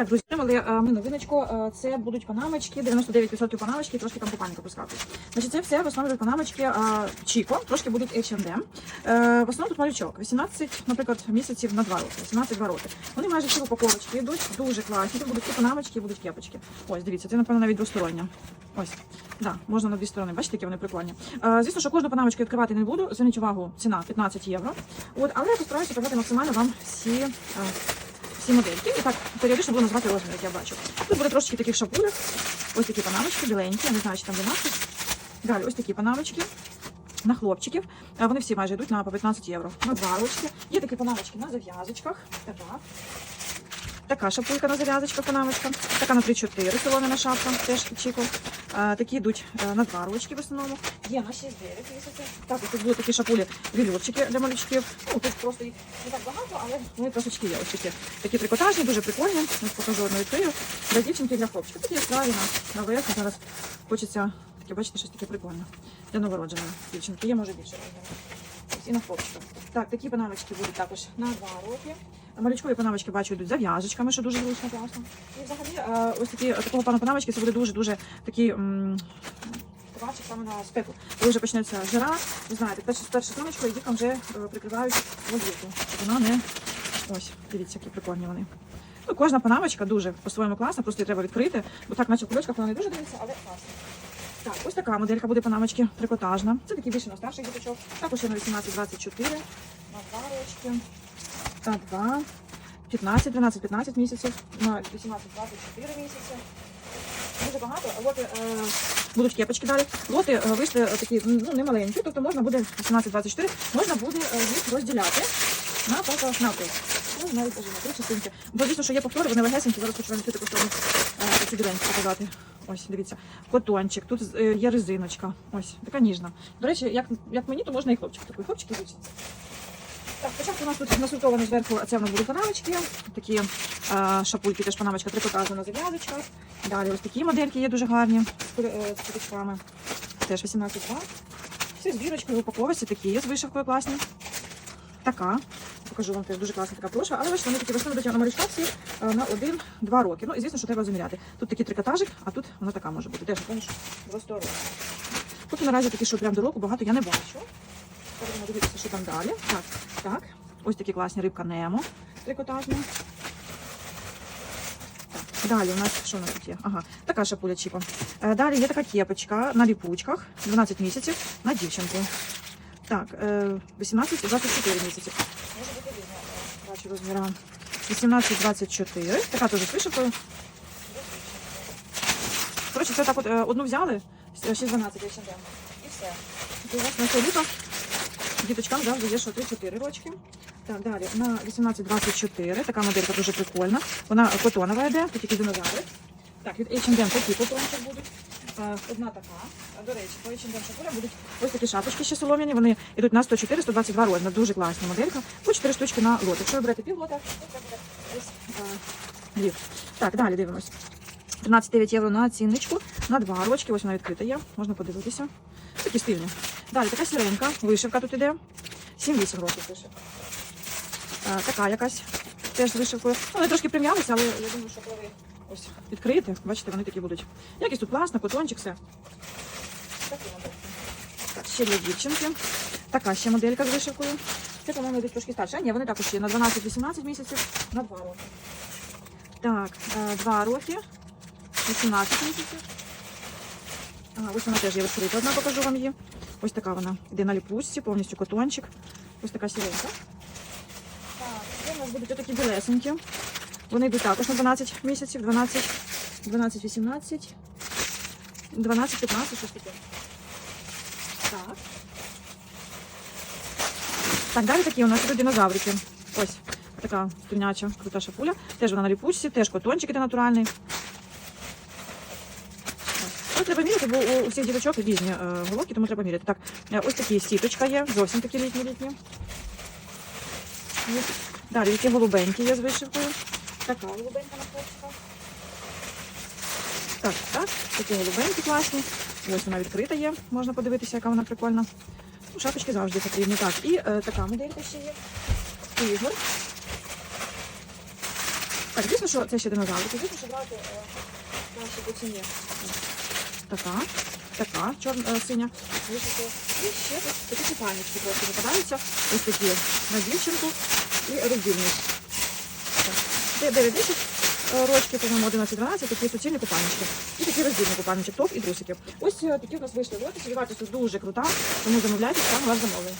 так, друзі, отримали е, ми новиночку. Е, Це будуть панамочки, 99% панамочки, трошки там купальника проскакують. Значить, це все в основному панамочки е, Чіко, трошки будуть H&M. В основному тут малючок. 18, наприклад, місяців на 2 роки. 18-2 роки. Вони майже всі в йдуть, дуже класні. Тут будуть і панамочки, і будуть кепочки. Ось, дивіться, це, напевно, навіть двостороння. Ось. Да, можна на дві сторони. Бачите, які вони прикольні. Звісно, що кожну панамочку відкривати не буду. Зверніть увагу, ціна 15 євро. От, але я постараюся показати максимально вам всі. Е, модельки. І так періодично буду назвати розмір, як я бачу. Тут буде трошечки таких шапулях. Ось такі панамочки, біленькі, я не знаю, чи там де надпис. Далі ось такі панамочки. На хлопчиків. Е, Вони всі майже йдуть на по 15 євро. На два. Є такі панамочки на зав'язочках. Така. Така шапулька на зав'язочках, панамочка. Така на 3-4 соломина шапка, теж чіку. Такі йдуть е, на два в основному. Є на 6-9 місяців. Також тут були такі шапулі вільочки для малючків. Ну, тут просто не так багато, але вони трошечки є. Ось такі. Такі трикотажні, дуже прикольні. Ось покажу одну відкрию. Для дівчинки для хлопчика. Такі є на, на верх. Зараз хочеться таке, бачите, щось таке прикольне. Для новородженої дівчинки. Є може більше І на хлопчика. Так, такі панамочки будуть також на 2 роки. Малючкові панамочки бачу йдуть з зав'язочками, що дуже зручно, класно. І взагалі е, ось такі такого плану панамочки це буде дуже-дуже такі товарчик саме на спеку. Коли вже почнеться жара, ви знаєте, перше, перше сонечко і діткам вже е, прикривають щоб вона не ось, дивіться, які прикольні вони. Ну, кожна панамочка дуже по-своєму класна, просто її треба відкрити, бо так, наче в кульочках вона не дуже дивиться, але класна. Так, ось така моделька буде панамочки трикотажна. Це такий більше на старших діточок. Також є на 18-24, на два рочки, та два, 15, 12, 15 місяців, на 18-24 місяці. Дуже багато. Лоти е, будуть кепочки далі. Лоти е, вийшли такі ну, не тобто можна буде 18-24, можна буде е, їх розділяти на навпіл. Ну, навіть на три частинки. Бо звісно, що є повтори, вони легесенькі, зараз хочу вам цю таку сторону е, такі показати. Ось, дивіться, котончик, тут е, є резиночка. Ось, така ніжна. До речі, як, як мені, то можна і хлопчик такий. Хлопчик і. Так, спочатку у нас тут насультовано зверху, а це в нас будуть панамочки. Такі е, шапульки, теж панамочка трикотажна на зав'язочках. Далі ось такі модельки є дуже гарні з е. Теж 18 2. Все з бірочкою в упаковці такі є з вишивкою класні. Така. Покажу вам теж дуже класна така прошва. Але бачите, вони такі росли на малючка всі е, на 1-2 роки. Ну і звісно, що треба заміряти. Тут такий трикотажик, а тут вона така може бути. Теж напевно, що двостороння. Тут наразі такі, що прям до року багато я не бачу. Будемо дивитися, що там далі. Так, так. Ось такі класні рибка Немо трикотажна. Далі у нас що у нас тут є? Ага, така шапуля чіпа. Е, Далі є така кепочка на ліпучках, 12 місяців на дівчинку. Так, е, 18-24 місяці. Може бути різна, е, розміра. 18-24. Така теж з. Коротше, це так от е, одну взяли, 6-12 H&M. І все. І у це літо діточкам завжди є що 3-4 рочки. Так, далі на 18-24. Така моделька дуже прикольна. Вона котонова йде, тут тільки динозаври. Так, від H&M такі котончик будуть. Е, Одна така. До речі, по H&M шапуля будуть ось такі шапочки ще солом'яні. Вони йдуть на 104-122 розмір. Дуже класна моделька. По 4 штучки на лот. Якщо ви берете пів лота, то це буде ось е, дві. Так, далі дивимось. 13,9 євро на цінничку. На два рочки. Ось вона відкрита є. Можна подивитися. Такі стильні. Далі така сіренька. Вишивка тут іде. 7-8 років вишивка. Е, така якась теж з вишивкою. Ну, Вони трошки прим'ялися, але я думаю, що коли ось відкриєте, бачите, вони такі будуть. Якість тут класна, котончик, все. Так, ще для дівчинки. Така ще моделька з вишивкою. Це, по-моєму, йдуть трошки старше. А ні, вони також є на 12-18 місяців, на 2 роки. Так, 2 роки, 18 місяців. Ага, ось вона теж є відкрита. Одна покажу вам її. Ось така вона. Йде на ліпучці, повністю котончик. Ось така сіренька. Так, це у нас будуть отакі білесенькі. Вони йдуть також на 12 місяців, 12, 12, 18, 12, 15, щось таке. Так. Так, далі такі у нас тут динозаврики. Ось така туняча, крута шапуля. Теж вона на ліпучці, теж котончик іде натуральний. Ну, треба міряти, бо у всіх діточок різні е, головки, тому треба міряти. Так, е, ось такі сіточка є, зовсім такі літні-літні. Далі такі голубенькі є з вишивкою. Така голубенька на хлопчика. Так, так, такі голубенькі класні. Ось вона відкрита є, можна подивитися, яка вона прикольна. Ну, шапочки завжди потрібні. Так, і е, така моделька ще є. Ігор. Так, звісно, що це ще динозаврики. Звісно, що брати краще по ціні. Така, така, чорна, е, синя. Звісно, і ще такі купальнички трошки попадаються. Ось такі на дівчинку і роздільні. Так. 9-10 е, рочки, по-моєму, 11-12, такі суцільні купальнички. І такі роздільні купальнички, топ і трусики. Ось е, такі в нас вийшли лотики, і вартість дуже крута, тому замовляйте, там вас замовлення.